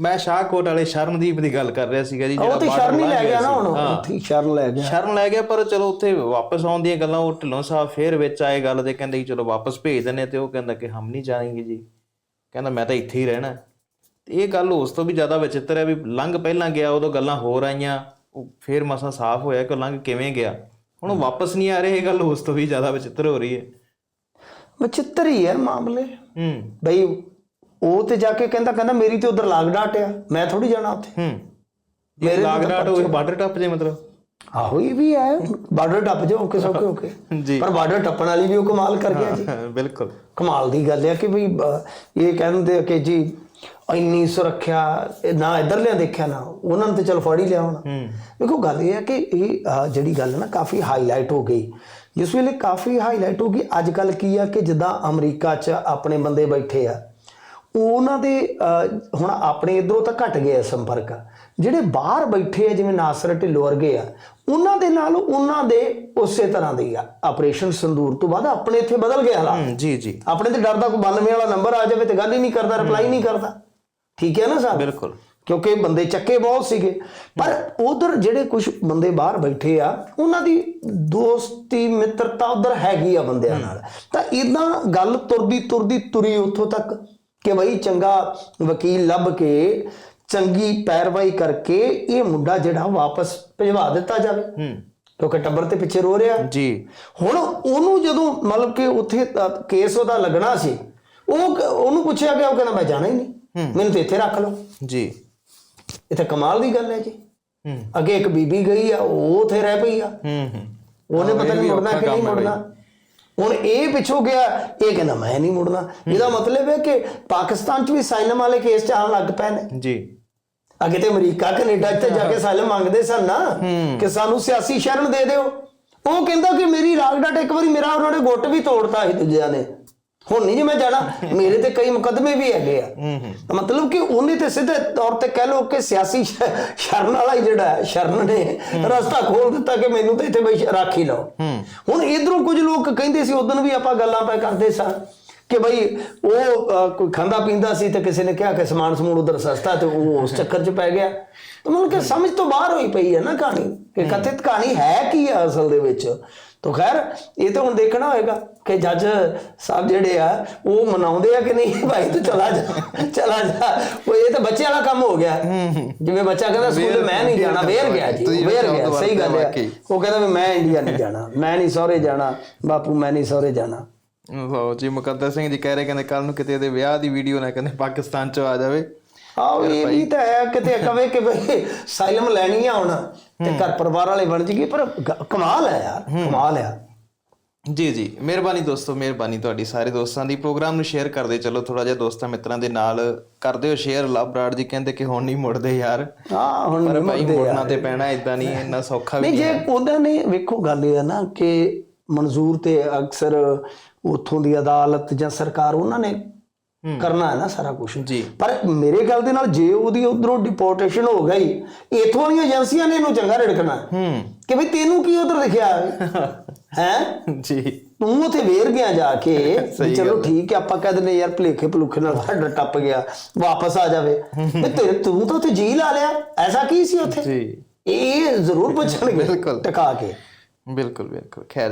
ਮੈਂ ਸ਼ਾਹਕੋਟ ਵਾਲੇ ਸ਼ਰਨਦੀਪ ਦੀ ਗੱਲ ਕਰ ਰਿਹਾ ਸੀਗਾ ਜੀ ਉਹ ਤੇ border ਸ਼ਰਨ ਹੀ ਲੈ ਗਿਆ ਨਾ ਹੁਣ। ਉੱਥੇ ਸ਼ਰਨ ਲੈ ਗਿਆ। ਸ਼ਰਨ ਲੈ ਗਿਆ ਪਰ ਚਲੋ ਉੱਥੇ ਵਾਪਸ ਆਉਣ ਦੀਆਂ ਗੱਲਾਂ ਉਹ ਢਿੱਲੋਂ ਸਾਹਿਬ ਫੇਰ ਵਿੱਚ ਆਏ ਗੱਲ ਤੇ ਕਹਿੰਦੇ ਕਿ ਚਲੋ ਵਾਪਸ ਭੇਜ ਦਿੰਦੇ ਤੇ ਉਹ ਕਹਿੰਦਾ ਕਿ ਹਮ ਨਹੀਂ ਜਾਣਗੇ ਜੀ। ਕਹਿੰਦਾ ਮੈਂ ਤਾਂ ਇੱਥੇ ਹੀ ਰਹਿਣਾ। ਤੇ ਇਹ ਗੱਲ ਉਸ ਤੋਂ ਵੀ ਜ਼ਿਆਦਾ ਵਿਚਿੱਤਰ ਹੈ ਵੀ ਲੰਘ ਪਹਿਲਾਂ ਗਿਆ ਉਦੋਂ ਗੱਲਾਂ ਹੋਰ ਆਈਆਂ ਉਹ ਫੇਰ ਮਸਾ ਸਾਫ਼ ਹੋਇਆ ਕਿ ਲੰਘ ਕਿਵੇਂ ਗਿਆ। ਹੁਣ ਵਾਪਸ ਨਹੀਂ ਆ ਰਹੇ ਇਹ ਗੱਲ ਉਸ ਤੋਂ ਵੀ ਜ਼ਿਆਦਾ ਵਿਚਿੱਤਰ ਹੋ ਰਹੀ ਹੈ। ਵਿਚਿੱਤਰ ਹੀ ਹੈ ਮਾਮਲੇ। ਹੂੰ। ਬਈ ਉਹ ਤੇ ਜਾ ਕੇ ਕਹਿੰਦਾ ਕਹਿੰਦਾ ਮੇਰੀ ਤੇ ਉਧਰ ਲਾਗ ਡਾਟ ਆ ਮੈਂ ਥੋੜੀ ਜਾਣਾ ਉੱਥੇ। ਹੂੰ। ਮੇਰੇ ਲਾਗਡਾਟ ਹੋਏ ਬਾਰਡਰ ਟੱਪ ਜੇ ਮਤਲਬ। ਆਹੋ ਇਹ ਵੀ ਹੈ। ਬਾਰਡਰ ਟੱਪ ਜਾਓ ਓਕੇ ਸੌਕੇ ਓਕੇ ਜੀ। ਪਰ ਬਾਰਡਰ ਟੱਪਣ ਵਾਲੀ ਵੀ ਉਹ ਕਮਾਲ ਕਰ ਗਿਆ ਜੀ। ਬਿਲਕੁਲ। ਕਮਾਲ ਦੀ ਗੱਲ ਹੈ ਕਿ ਵੀ ਇਹ ਕਹਿੰਦੇ ਆ ਕਿ ਜੀ ਇੰਨੀ ਸੁਰੱਖਿਆ ਨਾ ਇਧਰ ਲਿਆ ਦੇਖਿਆ ਨਾ ਉਹਨਾਂ ਨੇ ਤੇ ਚਲ ਫੜ ਹੀ ਲਿਆ ਹੁਣ। ਦੇਖੋ ਗੱਲ ਇਹ ਹੈ ਕਿ ਇਹ ਜਿਹੜੀ ਗੱਲ ਨਾ ਕਾਫੀ ਹਾਈਲਾਈਟ ਹੋ ਗਈ। ਜਿਸ ਵੇਲੇ ਕਾਫੀ ਹਾਈਲਾਈਟ ਹੋ ਗਈ ਅੱਜ ਕੱਲ ਕੀ ਆ ਕਿ ਜਿੱਦਾਂ ਅਮਰੀਕਾ 'ਚ ਆਪਣੇ ਬੰਦੇ ਬੈਠੇ ਆ ਉਹਨਾਂ ਦੇ ਹੁਣ ਆਪਣੇ ਇਧਰੋਂ ਤਾਂ ਘਟ ਗਏ ਆ ਸੰਪਰਕ। ਜਿਹੜੇ ਬਾਹਰ ਬੈਠੇ ਆ ਜਿਵੇਂ ਨਾਸਰ ਢਿੱਲੋਂ ਵਰਗੇ ਆ ਉਹਨਾਂ ਦੇ ਨਾਲ ਉਹਨਾਂ ਦੇ ਉਸੇ ਤਰ੍ਹਾਂ ਦੇ ਆ। ਆਪਰੇਸ਼ਨ ਸੰਦੂਰ ਤੋਂ ਬਾਅਦ ਆਪਣੇ ਇੱਥੇ ਬਦਲ ਗਿਆ ਹਾਲਾਤ। ਹੂੰ, ਜੀ ਜੀ। ਆਪਣੇ ਤੇ ਡਰਦਾ ਕੋਈ 92 ਵਾਲਾ ਨੰਬਰ ਆ ਜਾਵੇ ਤੇ ਗੱਲ ਹੀ ਨਹੀਂ ਕਰਦਾ ਰਿਪਲਾਈ ਨਹੀਂ ਕਰਦਾ। ਠੀਕ ਹੈ ਨਾ ਸਾਹਿਬ ਬਿਲਕੁਲ। ਕਿਉਂਕਿ ਬੰਦੇ ਚੱਕੇ ਬਹੁਤ ਸੀਗੇ। ਪਰ ਉਧਰ ਜਿਹੜੇ ਕੁਝ ਬੰਦੇ ਬਾਹਰ ਬੈਠੇ ਆ ਉਹਨਾਂ ਦੀ ਦੋਸਤੀ ਮਿੱਤਰਤਾ ਉਧਰ ਹੈਗੀ ਆ ਬੰਦਿਆਂ ਨਾਲ। ਤਾਂ ਇਦਾਂ ਗੱਲ ਤੁਰਦੀ ਤੁਰਦੀ ਤੁਰੀ ਉੱਥੋਂ ਤੱਕ। ਕਿ ਬਈ ਚੰਗਾ ਵਕੀਲ ਲੱਭ ਕੇ ਚੰਗੀ ਪੈਰਵਾਈ ਕਰਕੇ ਇਹ ਮੁੰਡਾ ਜਿਹੜਾ ਵਾਪਸ ਭਜਵਾ ਦਿੱਤਾ ਜਾਵੇ। ਹੂੰ। ਕਿਉਂਕਿ ਟੱਬਰ ਤੇ ਪਿੱਛੇ ਰੋ ਰਿਹਾ। ਜੀ। ਹੁਣ ਉਹਨੂੰ ਜਦੋਂ ਮਤਲਬ ਕਿ ਉੱਥੇ ਕੇਸ ਉਹਦਾ ਲੱਗਣਾ ਸੀ ਉਹ ਕ- ਉਹਨੂੰ ਪੁੱਛਿਆ ਗਿਆ ਉਹ ਕਹਿੰਦਾ ਮੈਂ ਜਾਣਾ ਹੀ ਨਹੀਂ। ਮੈਨੂੰ ਤੇ ਇੱਥੇ ਰੱਖ ਲਓ। ਜੀ। ਇਹ ਤਾਂ ਕਮਾਲ ਦੀ ਗੱਲ ਹੈ ਜੀ। ਹੂੰ। ਅੱਗੇ ਇੱਕ ਬੀਬੀ ਗਈ ਆ ਉਹ ਉੱਥੇ ਰਹਿ ਪਈ ਆ। ਹੂੰ ਹੂੰ। ਉਹਨੇ ਪਤਾ ਨਹੀਂ ਮੁੜਨਾ ਕਿ ਨਹੀਂ ਮੁੜਨਾ। ਹੁਣ ਇਹ ਪਿੱਛੋਂ ਗਿਆ ਇਹ ਕਹਿੰਦਾ ਮੈਂ ਨਹੀਂ ਮੁੜਨਾ। ਇਹਦਾ ਮਤਲਬ ਹੈ ਕਿ ਪਾਕਿਸਤਾਨ 'ਚ ਵੀ ਸਾਇਲਮ ਵਾਲੇ ਕੇਸ ਚੱਲਣ ਲੱਗ ਪਏ ਨੇ। ਜੀ। ਅੱਗੇ ਤੇ ਅਮਰੀਕਾ ਕੈਨੇਡਾ 'ਚ ਤਾਂ ਜਾ ਕੇ ਸਾਇਲਮ ਮੰਗਦੇ ਸਨ ਨਾ ਕਿ ਸਾਨੂੰ ਸਿਆਸੀ ਸ਼ਰਨ ਦੇ ਦਿਓ। ਉਹ ਕਹਿੰਦਾ ਕਿ ਮੇਰੀ ਰਾਗਡਾਟ ਇੱਕ ਵਾਰੀ ਮੇਰਾ ਉਹਨਾਂ ਨੇ ਗੁੱਟ ਵੀ ਤੋੜਤਾ ਸੀ ਦੂਜਿਆਂ ਨੇ। ਹੁਣ ਨਹੀਂ ਜੇ ਮੈਂ ਜਾਣਾ। ਮੇਰੇ ਤੇ ਕਈ ਮੁਕੱਦਮੇ ਵੀ ਹੈਗੇ ਆ। ਹੂੰ ਹੂੰ। ਮਤਲਬ ਕਿ ਉਹਨੇ ਤੇ ਸਿੱਧੇ ਤੌਰ ਤੇ ਕਹਿ ਲਓ ਕਿ ਸਿਆਸੀ ਸ਼ਰਨ ਵਾਲਾ ਹੀ ਜਿਹੜਾ ਹੈ ਸ਼ਰਨ ਨੇ ਰਸਤਾ ਖੋਲ ਦਿੱਤਾ ਕਿ ਮੈਨੂੰ ਤਾਂ ਇੱਥੇ ਬਈ ਰੱਖ ਹੀ। ਲਓ ਹੁਣ ਇਧਰੋਂ ਕੁਝ ਲੋਕ ਕਹਿੰਦੇ ਸੀ ਉਦੋਂ ਵੀ ਆਪਾਂ ਗੱਲਾਂ ਪੈ ਕਰਦੇ ਸਾਂ ਕਿ ਬਈ ਉਹ ਕੋਈ ਖਾਂਦਾ ਪੀਂਦਾ ਸੀ ਤੇ ਕਿਸੇ ਨੇ ਕਿਹਾ ਕਿ ਸਮਾਨ ਸਮੂਨ ਉਧਰ ਸਸਤਾ ਤੇ ਉਹ ਉਸ ਚੱਕਰ 'ਚ ਪੈ ਗਿਆ। ਤਾਂ ਮਤਲਬ ਕਿ ਸਮਝ ਤੋਂ ਬਾਹਰ ਹੋਈ ਪਈ ਹੈ ਨਾ ਕਹਾਣੀ। ਕਿ ਕਥਿਤ ਕਹਾਣੀ ਹੈ ਕੀ ਆ ਅਸਲ ਦੇ ਵਿੱਚ? ਤਾਂ ਖੈਰ ਇਹ ਤਾਂ ਹੁਣ ਦੇਖਣਾ ਹੋਏਗਾ ਕਿ ਜੱਜ ਸਾਹਿਬ ਜਿਹੜੇ ਆ ਉਹ ਮਨਾਉਂਦੇ ਆ ਕਿ ਨਹੀਂ? ਭਾਈ ਤੂੰ ਚਲਾ ਜਾ ਚਲਾ ਜਾ। ਉਹ ਇਹ ਤਾਂ ਬੱਚੇ ਵਾਲਾ ਕੰਮ ਹੋ ਗਿਆ। ਜਿਵੇਂ ਬੱਚਾ ਕਹਿੰਦਾ ਸਕੂਲ ਮੈਂ ਨਹੀਂ ਜਾਣਾ ਵੇਰ ਗਿਆ ਜੀ ਵੇਰ ਗਿਆ ਸਹੀ ਗੱਲ ਹੈ। ਉਹ ਕਹਿੰਦਾ ਵੀ ਮੈਂ ਇੰਡੀਆ ਨਹੀਂ ਜਾਣਾ ਮੈਂ ਨਹੀਂ ਸਹੁਰੇ ਜਾਣਾ ਬਾਪੂ ਮੈਂ ਨਹੀਂ ਸਹੁਰੇ ਜਾਣਾ। ਲਓ ਜੀ ਮੁਕੱਦਰ ਸਿੰਘ ਜੀ ਕਹਿ ਰਹੇ ਕਹਿੰਦੇ ਕੱਲ ਨੂੰ ਕਿਤੇ ਇਹਦੇ ਵਿਆਹ ਦੀ ਵੀਡੀਓ ਨਾ ਕਹਿੰਦੇ ਪਾਕਿਸਤਾਨ ਚ ਆ ਜਾਵੇ। ਆਹ ਇਹ ਵੀ ਤਾਂ ਹੈ ਕਿਤੇ ਕਵੇ ਕਿ ਬਈ ਸਾਇਲਮ ਲੈਣੀ ਆ ਹੁਣ ਤੇ ਘਰ ਪਰਿਵਾਰ ਵਾਲੇ ਬਣ ਜੀਗੇ ਪਰ ਕਮਾਲ ਹੈ ਯਾਰ ਕਮਾਲ ਹੈ। ਜੀ ਜੀ ਮਿਹਰਬਾਨੀ ਦੋਸਤੋ ਮਿਹਰਬਾਨੀ ਤੁਹਾਡੀ ਸਾਰੇ ਦੋਸਤਾਂ ਦੀ। ਪ੍ਰੋਗਰਾਮ ਨੂੰ ਸ਼ੇਅਰ ਕਰਦੇ ਚਲੋ ਥੋੜਾ ਜਿਹਾ ਦੋਸਤਾਂ ਮਿੱਤਰਾਂ ਦੇ ਨਾਲ ਕਰਦੇ ਹੋ ਸ਼ੇਅਰ ਲਵ ਬਰਾੜ ਜੀ ਕਹਿੰਦੇ ਕਿ ਹੁਣ ਨਹੀਂ ਮੁੜਦੇ ਯਾਰ। ਹਾਂ ਹੁਣ ਪਰ ਭਾਈ ਮੁੜਨਾ। ਤੇ ਪੈਣਾ ਇਦਾਂ ਨਹੀਂ ਇੰਨਾ ਸੌਖਾ ਵੀ ਨਹੀਂ ਜੇ ਉਹਨਾਂ ਨੇ ਵੇਖੋ ਗੱਲ ਇਹ ਹੈ ਨਾ ਕਿ ਮਨਜ਼ੂਰ ਤੇ ਅਕਸਰ ਉਥੋਂ ਦੀ ਅਦਾਲਤ ਜਾਂ ਸਰਕਾਰ ਉਹਨਾਂ ਨੇ ਕਰਨਾ ਹੈ ਨਾ ਸਾਰਾ ਕੁਝ ਜੀ। ਪਰ ਮੇਰੇ ਗੱਲ ਦੇ ਨਾਲ ਜੇ ਉਹਦੀ ਉਧਰੋਂ ਡਿਪੋਰਟੇਸ਼ਨ ਹੋ ਗਈ ਇਥੋਂ ਵਾਲੀਆਂ ਏਜੰਸੀਆਂ ਨੇ ਇਹਨੂੰ ਚੰਗਾ ਰੜਕਣਾ। ਹੂੰ। ਕਿ ਵੀ ਤੈਨੂੰ ਕੀ ਉਧਰ ਦਿਖਿਆ? ਹੈ? ਜੀ। ਤੂੰ ਉਥੇ ਵੇਰ ਗਿਆ ਜਾ ਕੇ ਚਲੋ ਠੀਕ ਹੈ ਆਪਾਂ ਕਹਿ ਦਿੰਦੇ ਯਾਰ ਭਲੇਖੇ ਭਲੂਖੇ ਨਾਲ ਸਾਡਾ ਟੱਪ ਗਿਆ ਵਾਪਸ ਆ ਜਾਵੇ। ਤੇ ਤੇਰੇ ਤੂੰ ਤਾਂ ਉਥੇ ਜੀ ਲਾ ਲਿਆ। ਐਸਾ ਕੀ ਸੀ ਉਥੇ? ਜੀ। ਇਹ ਜ਼ਰੂਰ ਪੁੱਛਣਗੇ ਬਿਲਕੁਲ। ਟਿਕਾ ਕੇ। ਬਿਲਕੁਲ ਬਿਲਕੁਲ। ਖੈਰ